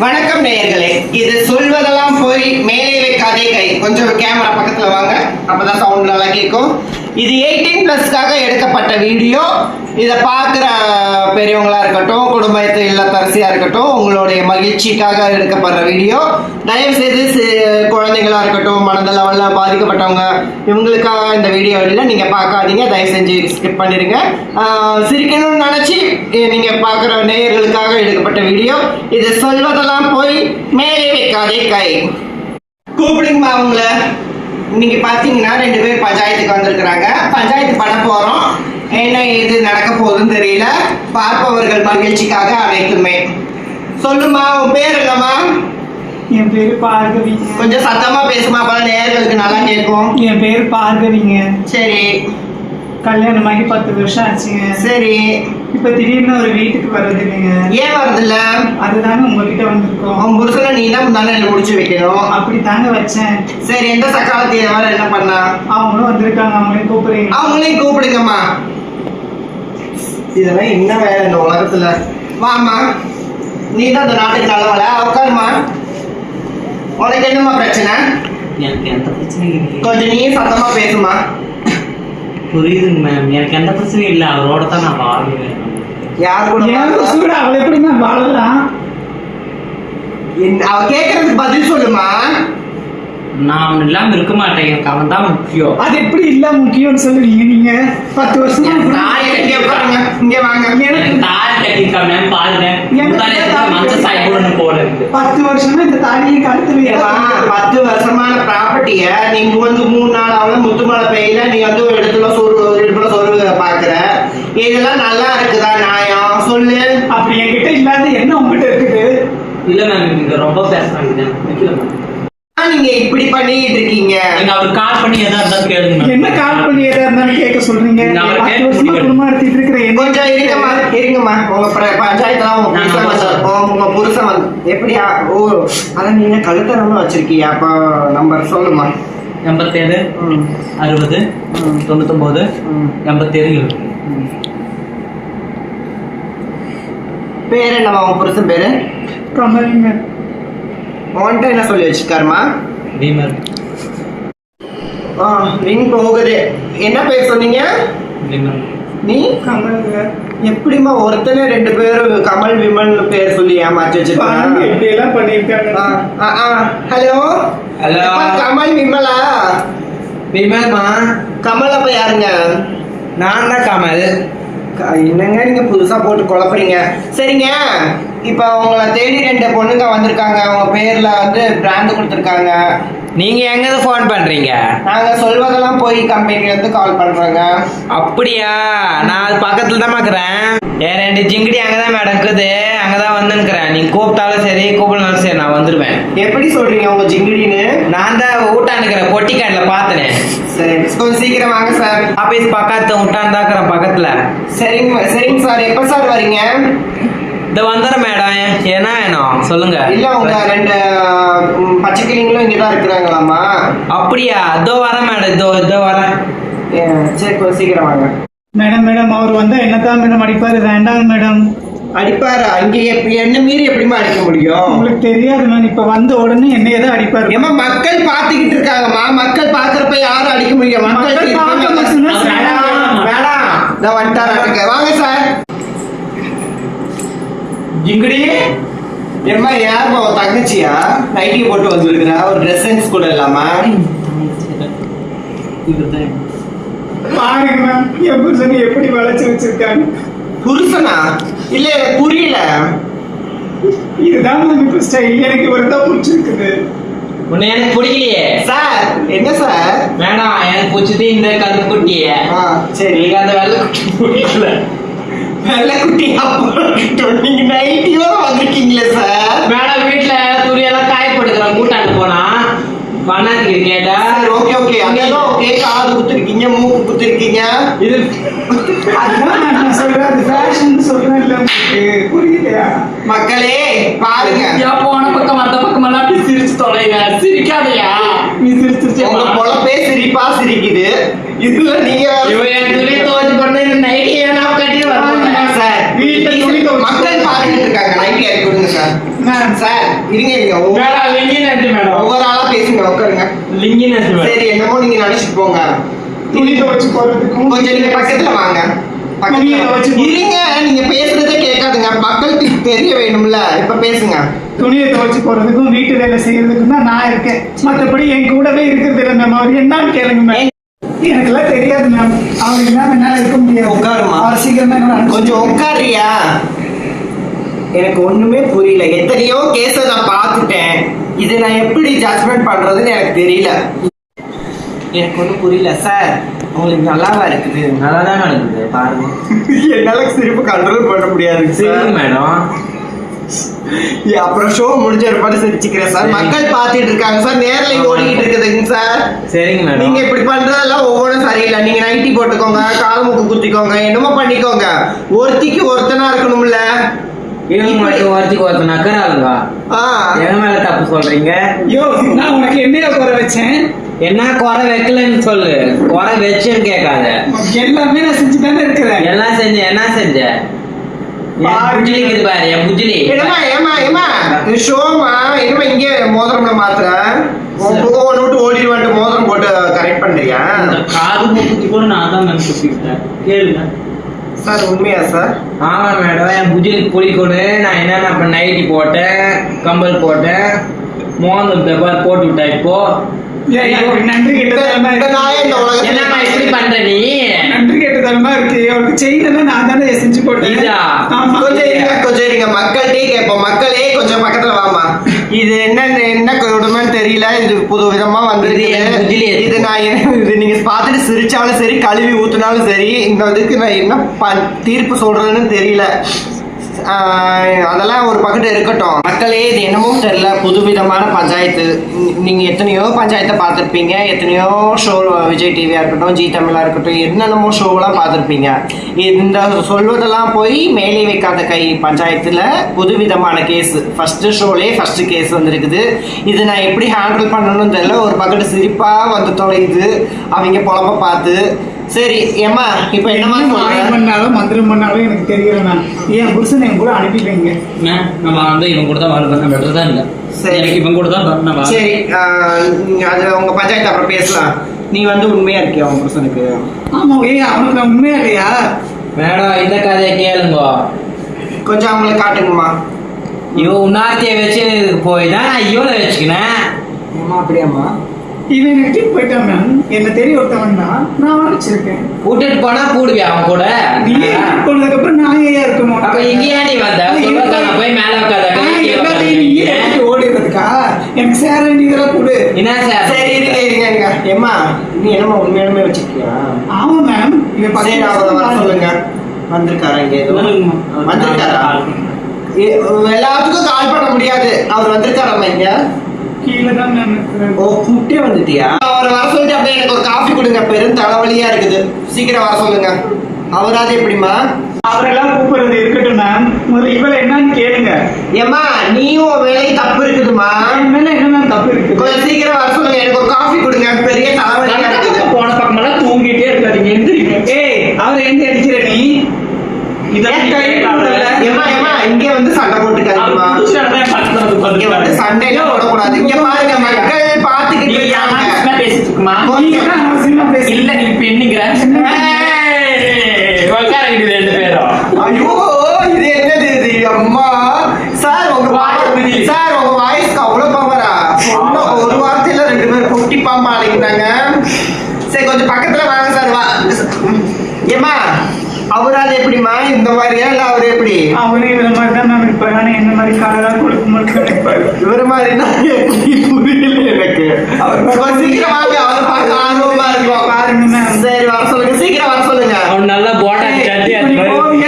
வணக்கம் நேயர்களே. இது சொல்வதெல்லாம் போய் மேலே வைக்காதே கை. கொஞ்சம் கேமரா பக்கத்துல வாங்க. அப்பதான் சவுண்ட் நல்லா கேட்கும். இது எயிட்டீன் பிளஸ்க்காக எடுக்கப்பட்ட வீடியோ. இதை பார்க்குற பெரியவங்களாக இருக்கட்டும் குடும்பத்து இல்லத்தரசியாக இருக்கட்டும் உங்களுடைய மகிழ்ச்சிக்காக எடுக்கப்படுற வீடியோ. தயவு செய்து இருக்கட்டும் மனதளவில் பாதிக்கப்பட்டவங்க இவங்களுக்காக இந்த வீடியோ இல்லை நீங்கள் பார்க்காதீங்க. தயவு செஞ்சு ஸ்கிப் பண்ணிடுங்க சிரிக்கணும்னு நினச்சி நீங்கள் பார்க்குற நேயர்களுக்காக எடுக்கப்பட்ட வீடியோ. இது சொல்வதெல்லாம் போய் மேலே வைக்காதே கை. கூப்பிடுங்கம்மா அவங்கள. இன்னைக்கு பார்த்தீங்கன்னா ரெண்டு பேர் பஞ்சாயத்துக்கு வந்திருக்கிறாங்க. பஞ்சாயத்து பண்ண போறோம். என்ன இது நடக்க போகுதுன்னு தெரியல. பார்ப்பவர்கள் மகிழ்ச்சிக்காக அனைத்துமே சொல்லுமா உன் பேர் என்னம்மா? என் பேரு பார்கவிங்க கொஞ்சம் சத்தமா பேசுமா அப்பதான் நேயர்களுக்கு நல்லா கேட்கும். என் பேரு பார்கவிங்க. சரி. கல்யாணம் ஆகி பத்து வருஷம் ஆச்சுங்க. சரி. இப்ப திடீர்னு ஒரு வீட்டுக்கு வர்றது இல்லைங்க. ஏன் வருதுல்ல அதுதாங்க உங்ககிட்ட வந்திருக்கோம். உன் புருஷனை நீ தான் முந்தானே முடிச்சு வைக்கணும். அப்படி தாங்க வச்சேன். சரி எந்த சக்காலத்தை வர என்ன பண்ணா? அவங்களும் வந்திருக்காங்க அவங்களையும் கூப்பிடுறீங்க அவங்களையும் கூப்பிடுங்கம்மா. இதெல்லாம் என்ன வேலை இந்த உலகத்துல? வாம்மா நீ தான் இந்த நாட்டுக்கு நல்லவள உட்காருமா உனக்கு என்னம்மா பிரச்சனை? எனக்கு எந்த பிரச்சனையும் இல்லை கொஞ்சம் நீ சத்தமா பேசுமா புரியுதுங்க மேம் எனக்கு எந்த பிரச்சனையும் இல்லை. அவரோட தான் நான் வாழ்வேன். யார் கூட ஏன் வாழலாம்? சூட அவளை வாழலாம் என்ன- அவ கேக்குறதுக்கு பதில் சொல்லுமா? நான் அவன் இல்லாமல் இருக்க மாட்டேன். எனக்கு அவன் தான் முக்கியம். அது எப்படி இல்ல முக்கியம்னு சொல்லுவீங்க நீங்க பத்து வருஷமா இங்க வாங்க. எனக்கு தாலி கட்டியிருக்கா மேம் பாருங்க போல பத்து வருஷமா இந்த தாலியை கழுத்துல ஏம்மா, பத்து வருஷமான ப்ராப்பர்ட்டிய நீங்க வந்து மூணு நாள் ஆகல முத்துமலை பெய்யல. நீ வந்து ஒரு இடத்துல சொரு இடத்துல சொருக பாக்குற. இதெல்லாம் நல்லா இருக்குதா நியாயம் சொல்லு. அப்படி என்கிட்ட இல்லாத என்ன உங்ககிட்ட இருக்குது. இல்ல மேம் நீங்க ரொம்ப பேசுறாங்க. நீங்க இப்படி பண்ணிட்டு இருக்கீங்க. நீங்க அவர் கால் பண்ணி எதா இருந்தாலும் கேளுங்க என்ன கால் பண்ணி எதா இருந்தாலும் கேட்க சொல்றீங்க. நான். குடும்பம் என்ன? கொஞ்சம் இருங்கம்மா இருங்கம்மா. உங்க பிர- பஞ்சாயத்துல உங்க புருஷன் வந்து உங்க- புருஷன் வந்து எப்படியா ஓ அதான் நீங்க கழுத்தரமா வச்சிருக்கீங்க அப்ப நம்பர் சொல்லுமா எண்பத்தேழு அறுபது தொண்ணூத்தொம்பது. எண்பத்தேழு எழுபது பேரு என்னம்மா உங்க புருஷன் பேரு? கமலிங்க உன்கிட்ட என்ன சொல்லி வச்சிருக்காருமா பீமர் ஆ ரிங் போகுது என்ன பேர் சொன்னீங்க நீ கமலுங்க எப்படிம்மா ஒருத்தனே ரெண்டு பேரும் கமல் விமல் பேர் சொல்லி ஏமாற்றி வச்சிருக்காங்க ஹலோ Hello. கமல் விமலா விமல்மா கமல் அப்ப யாருங்க நான் தான் கமல் என்னங்க நீங்க புதுசா போட்டு குழப்பறீங்க சரிங்க. இப்ப உங்களை தேடி ரெண்டு பொண்ணுங்க வந்திருக்காங்க. உங்க பேர்ல வந்து பிராண்ட் கொடுத்துருக்காங்க. நீங்க எங்க இருந்து ஃபோன் பண்றீங்க? நாங்க சொல்வதெல்லாம் போய் கம்பெனில இருந்து கால் பண்றோங்க. அப்படியா? நான் அது பக்கத்துல தான் இருக்கிறேன் என் ரெண்டு ஜிங்கடி அங்கதான் மேடம் இருக்குது அங்கதான் வந்துருக்கிறேன் நீங்க கூப்பிட்டாலும் சரி வந்துருவேன் எப்படி சொல்றீங்க உங்க ஜிங்கிடின்னு? நான் தான் ஊட்டாண்டுக்கிற பொட்டி கடையில பார்த்தனேன் சரி. கொஞ்சம் சீக்கிரம் வாங்க சார் ஆபீஸ் பக்கத்து விட்டாந்தாக்குறேன் பக்கத்துல. சரிங்க சரிங்க சார் எப்ப சார் வரீங்க? இந்த வந்துடுறேன் மேடம் என்ன வேணும்? சொல்லுங்க. இல்ல உங்க ரெண்டு பச்சை கிளிங்களும் இங்கதான் இருக்கிறாங்களாமா அப்படியா? இதோ வரேன் மேடம் இதோ இதோ வரேன். ஏ, சரி கொஞ்சம் சீக்கிரம் வாங்க. மேடம் மேடம் அவர் வந்தா என்னதான் மேடம் அடிப்பாரு? வேண்டாம் மேடம். அடிப்பாரு? அங்க எப்படி என்ன மீறி எப்படிமா அடிக்க முடியும்? உங்களுக்கு தெரியாது மேம் இப்ப வந்த உடனே என்னைய தான் அடிப்பாரு. ஏமா மக்கள் பாத்துக்கிட்டு இருக்காங்கம்மா. மக்கள் பாக்குறப்ப யாரும் அடிக்க முடியும்? மக்கள். வேணாம், வேணாம். நான் வந்துட்டாரு? வாங்க சார். ஜிங்கடி ஏம்மா யாரும்மா உன் தங்கச்சியா? நைட்டி போட்டு வந்திருக்கிறா. ஒரு ட்ரெஸ் சென்ஸ் கூட இல்லாம. பாருங்க மேம் என் புருஷனை எப்படி வளைச்சு வச்சிருக்காங்க புருஷனா? இல்ல எனக்கு புரியல. இதுதான் இப்ப ஸ்டைல் எனக்கு இவர் தான் பிடிச்சிருக்குது. உன்னை எனக்கு பிடிக்கலையே. சார் என்ன சார்? வேணாம் எனக்கு பிடிச்சது இந்த கருப்பு குட்டியே ஆ சரி. நீங்க அந்த வெள்ளை குட்டி பிடிக்கல. நல்ல குட்டி அப்புறம் நீங்க நைட்டியோட வந்திருக்கீங்களே சார்? மேடம் வீட்ல துணியெல்லாம் காய போட்டுக்கிறேன் கூட்டாண்டு போனா. பண்ணாக்கு கேட்டா? சரி ஓகே ஓகே அங்கேதான் ஓகே காது குத்துருக்கீங்க மூக்கு குத்துருக்கீங்க இது அதுதான் நான் சொல்றேன் ஃபேஷன் சொல்றேன் இல்ல புரியலையா? மக்களே பாருங்க. போன பக்கம் அந்த பக்கம் எல்லாம் அப்படி சிரிச்சு தொலைங்க. சிரிக்காதயா நீ சிரிச்சிருச்சு உங்க பொழப்பே சிரிப்பா சிரிக்குது. இதுல நீங்க இவன் என் துணி துவச்சு பண்ணு நைட்டி ஏன்னா கட்டி வரணும் சார் வீட்டுல துணி மக்கள் பார்த்துட்டு இருக்காங்க. நைட்டி விடுங்க சார். சார் இருங்க இருங்க. ஒவ்வொரு- மேடம் லிங்கி நட்டு மேடம். ஒவ்வொரு ஆளா பேசுங்க உட்காருங்க. லிங்கி நட்டு மேடம். சரி என்னமோ நீங்க நினைச்சிட்டு போங்க. துணி துவைச்சு போறதுக்கும் கொஞ்சம் நீங்க பக்கத்துல வாங்க. இருங்க நீங்க பேசுறதே கேட்காதுங்க. மக்களுக்கு தெரிய வேணும்ல. இப்ப பேசுங்க. துணியை துவைச்சு போறதுக்கும் வீட்டு வேலை செய்யறதுக்கும் தான் நான் இருக்கேன். மத்தபடி என் கூடவே இருக்கிறது இல்லை மேம் அவர் என்னன்னு கேளுங்க மேம் எனக்கெல்லாம் தெரியாது மேம் அவர் இல்லாம என்னால இருக்க முடியாது. உட்காருமா. சீக்கிரமா கொஞ்சம் உட்காரியா? எனக்கு ஒண்ணுமே புரியல. எத்தனையோ கேஸ நான் பார்த்துட்டேன். இது நான் எப்படி ஜட்ஜ்மெண்ட் பண்றதுன்னு எனக்கு தெரியல. எனக்கு ஒண்ணும் புரியல சார் உங்களுக்கு நல்லாவா இருக்குது? நல்லா தான் நடக்குது பாருங்க. என்னால சிரிப்பு கண்ட்ரோல் பண்ண முடியாது சரிங்க மேடம் அப்புறம் ஷோ முடிஞ்ச பாட்டு சிரிச்சுக்கிறேன் சார் சரி. மக்கள் பார்த்துட்டு இருக்காங்க சார் நேர்ல ஓடிட்டு இருக்குதுங்க சார் சரிங்க மேடம் நீங்க இப்படி பண்றதெல்லாம் ஒவ்வொன்றும் சரியில்லை. நீங்க நைட்டி போட்டுக்கோங்க கால் மூக்கு குத்திக்கோங்க என்னமோ பண்ணிக்கோங்க. ஒருத்திக்கு ஒருத்தனா இருக்கணும்ல. இவங்க மட்டும் ஒருத்திக்கு ஒருத்தர் நக்கறாளுங்க எங்க மேல தப்பு சொல்றீங்க? யோ நான் உனக்கு என்னைய குறை வச்சேன்? என்ன குறை வைக்கலன்னு சொல்லு. குறை வச்சுன்னு கேட்காத. எல்லாமே நான் செஞ்சு தானே இருக்கிறேன். எல்லாம் செஞ்ச என்ன செஞ்ச? என். புஜ்ஜிலி இருக்குது பாரு என் என்னம்மா ஏமா ஏமா இது ஷோமா என்னமா இங்கே மோதிரம்ல மாத்துற? ஒன்று விட்டு ஓடிட்டு வந்துட்டு மோதிரம் போட்டு கரெக்ட் பண்றியா? காது மூக்குத்தி கூட நான் தான் குத்திக்கிட்டேன் கேளுங்க. சார் உண்மையா சார்? ஆமா மேடம் என் புஜ்ஜிலிக்கு புளிக்கொடு நான் என்னென்ன இப்ப நைட்டி போட்டேன் கம்பல் போட்டேன் மோந்தம் பெப்பர் போட்டு விட்டா இப்போ? நன்றி இப்படி பண்ற நீ? நன்றி கெட்டதனமா இருக்கு. அவருக்கு செய்யணும் நான் தானே செஞ்சு போட்டேன். கொஞ்சம் இருங்க கொஞ்சம் இருங்க. மக்கள்கிட்டே கேட்போம். மக்களே கொஞ்சம் பக்கத்துல வாமா இது என்ன என்ன கொடுமைன்னு தெரியல. இது புது விதமா வந்திருக்கு இது நான் என்ன- இது பார்த்துட்டு சிரிச்சாலும் சரி கழுவி ஊத்துனாலும் சரி இந்த இதுக்கு நான் என்ன ப- தீர்ப்பு சொல்றதுன்னு தெரியல. அதெல்லாம் ஒரு பக்கத்து இருக்கட்டும். மக்களே இது என்னமோ தெரியல. புதுவிதமான பஞ்சாயத்து. நீங்கள் எத்தனையோ பஞ்சாயத்தை பார்த்துருப்பீங்க. எத்தனையோ ஷோ விஜய் டிவியாக இருக்கட்டும் ஜி தமிழாக இருக்கட்டும் என்னென்னமோ ஷோவெல்லாம் பார்த்துருப்பீங்க. இந்த சொல்வதெல்லாம் போய் மேலே வைக்காத கை பஞ்சாயத்தில் புதுவிதமான case first Sholay first case வந்துருக்குது. இது நான் எப்படி ஹேண்டில் பண்ணணும்னு தெரியல. ஒரு பக்கத்து சிரிப்பாக வந்து தொலையுது. அவங்க புலம்ப பார்த்து. சரி ஏம்மா இப்போ என்னமா சொல்றேன் பண்ணாலும் மந்திரம் பண்ணாலும் எனக்கு தெரியல நான் என் புருஷன் என் கூட அனுப்பிடுவீங்க மேம் நம்ம வந்து இவன் கூட தான் வாழ்க்கை பெட்டர் தான் இல்லை. சரி. எனக்கு இவன் கூட தான் நான் வாழ்றேன். சரி அது உங்க பஞ்சாயத்து அப்புறம் பேசலாம். நீ வந்து உண்மையா இருக்கியா உங்க புருஷனுக்கு? ஆமா ஏய் அவனுக்கு நான் உண்மையா இல்லையா? மேடம் இந்த கதையை கேளுங்க. கொஞ்சம் அவங்களை காட்டுங்கம்மா. இவ உன்னார்த்திய வச்சு போய் தான் நான் இவனை வச்சுக்கினேன். அம்மா அப்படியாம்மா? இவன் எனக்கு போயிட்டான் மேம் என்ன தெரிய ஒருத்தவன் தான். நான் வச்சிருக்கேன் விட்டுட்டு போனா கூடுவியா அவன் கூட? நீ போனதுக்கு அப்புறம் நான் ஏன் இருக்கணும் அப்ப இங்க ஏன் நீ வந்த? போய் மேல விட்டு ஓடிடுறதுக்கா? எனக்கு சேர வேண்டியதெல்லாம் கொடு. என்ன சார்? சரி இருங்க இருங்க ஏம்மா நீ என்னம்மா உண்மையாலுமே வச்சிருக்கியா? ஆமா மேம் இவன் வருஷம் சொல்லுங்க. வந்திருக்காரா இங்க. வந்திருக்காரா? ஏ, எல்லாத்துக்கும் கால் பண்ண முடியாது. அவர் வந்திருக்காராம்மா இங்க? கீழே தான் மேம் இருக்கிறேன். ஓ கூப்பிட்டே வந்துட்டியா? அவரை வர சொல்லிட்டு அப்படியே எனக்கு ஒரு காஃபி கொடுங்க. பெரும் தலைவலியா இருக்குது. சீக்கிரம் வர சொல்லுங்க. அவராது எப்படிம்மா? அவரெல்லாம் கூப்பிடுறது இருக்கட்டும் மேம் முதல்ல இவள என்னன்னு கேளுங்க. ஏம்மா நீயும் உன் தப்பு இருக்குதுமா என் மேல என்ன தப்பு இருக்கு கொஞ்சம் சீக்கிரம் வர சொல்லுங்க. எனக்கு ஒரு காஃபி கொடுங்க. பெரிய தலைவலியா இருக்குது. போன பக்கமெல்லாம் தூங்கிட்டே இருக்காதீங்க. எந்திரிங்க. ஏய் அவரை எங்க அடிக்கிற நீ கொடுக்கல? ஏம்மா இங்க இங்க வந்து சண்டையில போடக்கூடாது. இங்க பாருங்க மக்கள் பாத்துக்கிட்டு இருக்காங்க. பேசிட்டு இருக்குமா? இல்ல நீ பெண்ணுங்கிற. உட்காரங்கிட்டு ரெண்டு பேரும். ஐயோ இது என்னது இது? அம்மா சார் உங்க சார் உங்க வாய்ஸ்க்கு அவ்வளவு பவரா இன்னும் ஒரு வார்த்தையில ரெண்டு பேரும் குட்டி பாம்பா அழைக்கிறாங்க சரி கொஞ்சம் பக்கத்துல வாங்க சார் வா. ஏம்மா அவராது எப்படிம்மா இந்த மாதிரியா? இல்ல அவர் எப்படி? அவரே இவர மாதிரி தான் மேம் இருப்பாரு ஆனா என்ன மாதிரி காலெல்லாம் கொடுக்க இருப்பாரு இவரு எப்படி? புரியல எனக்கு. கொஞ்சம் சீக்கிரம் வாங்க. அவரை பார்க்க ஆர்வமா இருக்கும். பாருங்க சரி வர சொல்லுங்க. சீக்கிரம் வர சொல்லுங்க. அவன் நல்லா போட்டா சட்டி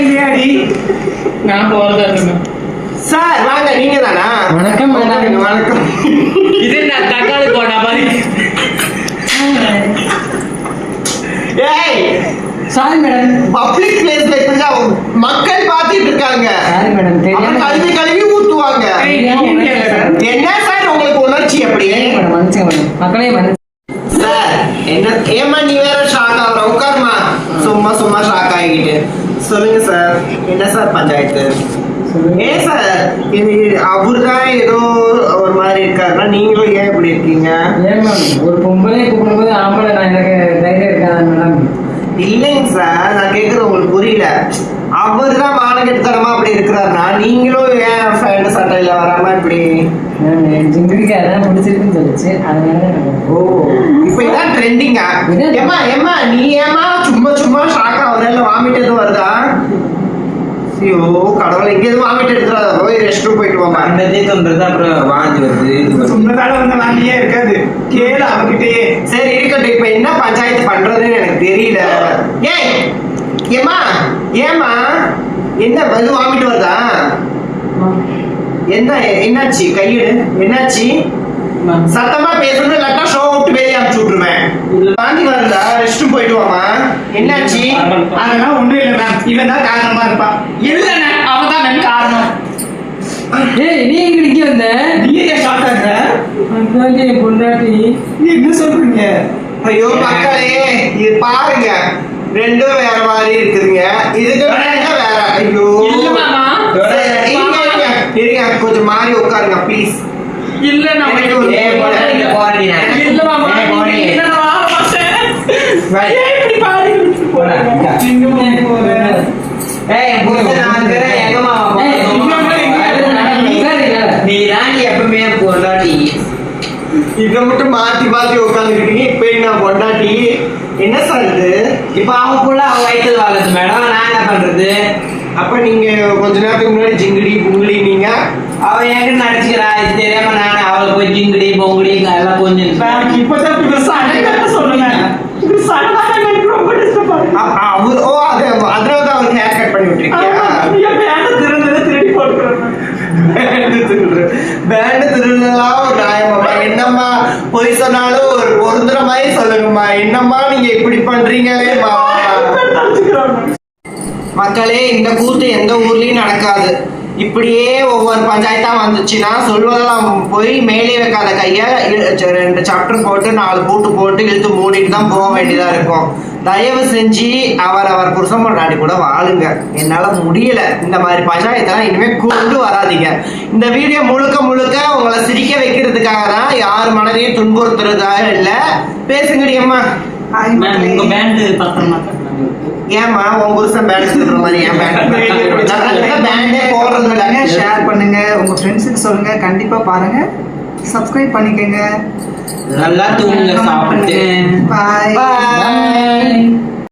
இல்லையாடி? நான் போறதா இருந்தேன் சார் வாங்க. நீங்க தானா வணக்கம், வணக்கம். இது நான் தக்காளி போட்ட மாதிரி? ஏய் சாரி மேடம். பப்ளிக் மக்கள் பார்த்துட்டு இருக்காங்க. கழுவி கழுவி ஊத்துவாங்க. என்ன சார் உங்களுக்கு உணர்ச்சி அப்படி? மக்களே சார் என்ன ஏமா நீ வேற ஷாக் ஆகுற? உட்காருமா. சும்மா சும்மா ஷாக் ஆகிக்கிட்டு. சொல்லுங்க சார். என்ன சார் பஞ்சாயத்து? ஏன் சார்? இது அவரு தான் ஏதோ ஒரு மாதிரி இருக்காருன்னா நீங்களும் ஏன் இப்படி இருக்கீங்க? ஏன் ஒரு பொம்பளை கூப்பிடும்போது ஆம்பளை நான் எனக்கு தைரியம் இருக்காது மேடம்? இல்லைங்க சார் நான் கேட்கறது உங்களுக்கு புரியல. அவர் தான் மானகெட்டுத்தனமா அப்படி இருக்கிறாருன்னா நீங்களும் ஏன் ஃபேண்ட் சட்டையில வராம இப்படி? ஜிங்கிரிக்கு அதான் பிடிச்சிருக்குன்னு சொல்லிச்சு. அதனால ஓ இப்போ இதான் ட்ரெண்டிங்கா. ஏமா ஏமா நீ ஏமா சும்மா சும்மா ஷாக் ஆகுதா இல்ல வாமிட் எதுவும் வருதா? ஐயோ கடவுளை எதுவும் வாமிட் எடுத்துறாத. போய் ரெஸ்ட் ரூம் போயிட்டு வாமா மண்டதே தோன்றது அப்புறம் வாந்தி வருது இது வந்து வாங்கியே இருக்காது. கேளு அவகிட்டயே. சரி இருக்கட்டும் இப்ப என்ன பஞ்சாயத்து பண்றதுன்னு எனக்கு தெரியல. ஏய் ஏமா ஏமா என்ன வந்து வாமிட் வருதா? என்ன என்னாச்சு? கையெடு. என்னாச்சு? சத்தமா பேசணும் இல்லாட்டா ஷோ விட்டு வெளியே அனுப்பிச்சு விட்டுருவேன். வாந்தி வருதா ரெஸ்ட் போயிட்டு வாமா. என்னாச்சு? அதெல்லாம் ஒண்ணும் இல்லை மேம் இவன் தான் காரணமா இருப்பான் இல்லைண்ணே அவன் தான் மேம் காரணம். ஏய் நீ எங்க இங்க வந்த? நீ ஏன் ஷார்ட் ஆகுற அதான் என் பொண்டாட்டி. நீ என்ன சொல்றீங்க? ஐயோ மக்களே இது பாருங்க. ரெண்டும் வேற மாதிரி இருக்குதுங்க. இதுக்கு வேற ஐயோ. இருங்க, கொஞ்சம் மாறி உட்காருங்க ப்ளீஸ் இல்ல நான். நீ தாண்டி எப்பவுமே பொண்டாட்டி. இதை மட்டும் மாத்தி மாத்தி உட்காந்துக்கிட்டீங்க இப்ப என்ன பொண்டாட்டி? என்ன சார் இது? இப்ப அவன் புள்ள அவன் வயித்துல வாழுது மேடம் நான் என்ன பண்றது? அப்ப நீங்க கொஞ்ச நேரத்துக்கு முன்னாடி ஜிங்கிடி புங்கிடி நீங்க? அவன் என்கிட்ட நடிச்சுக்கிறா. இது தெரியாம நான் அவளை போய் ஜிங்குடி பொங்குடி எல்லாம் கொஞ்சம் நான் இப்பதான் இப்படி சடங்கு சொல்லுவேன் இப்படி சடங்காக எனக்கு ரொம்ப டிஸ்டர்ப் ஆகுது அ- அவர் ஓ அது அதனால தான் அவருக்கு ஹேர் கட் பண்ணி விட்டுருக்கியா என் பேண்ட திருந்ததை திருடி போட்டுக்கிறேன் பேண்ட் திருடலாம் ஒரு நியாயமாம்மா என்னம்மா பொய் சொன்னாலும் ஒரு பொருந்துற மாதிரி சொல்லுங்கம்மா என்னம்மா நீங்க இப்படி பண்றீங்களேம்மா. மக்களே இந்த கூத்து எந்த ஊர்லயும் நடக்காது. இப்படியே ஒவ்வொரு பஞ்சாயத்தா வந்துச்சுன்னா சொல்வதெல்லாம் போய் மேலே வைக்காத கைய இழு- ரெண்டு சாப்டர் போட்டு நாலு பூட்டு போட்டு இழுத்து மூடிட்டு தான் போக வேண்டியதா இருக்கும். தயவு செஞ்சு அவர் அவர் புருஷம் பொண்டாட்டி கூட வாழுங்க. என்னால முடியல. இந்த மாதிரி பஞ்சாயத்தெல்லாம் இனிமே கொண்டு வராதீங்க. இந்த வீடியோ முழுக்க முழுக்க உங்களை சிரிக்க வைக்கிறதுக்காக தான் யார் மனதையும் துன்புறுத்துறதுக்காக இல்ல. பேசுங்கடி அம்மா. மேம் உங்க பேண்ட் பத்திரமா. ஏம்மா உன் புருஷன் பேண்ட் சொல்ற மாதிரி ஏன் பேண்ட் பேண்டே போடுறது இல்லைங்க ஷேர் பண்ணுங்க. உங்க ஃப்ரெண்ட்ஸுக்கு சொல்லுங்க. கண்டிப்பா பாருங்க. சப்ஸ்கிரைப் பண்ணிக்கங்க. நல்லா தூங்குங்க சாப்பிட்டு. பாய் பாய்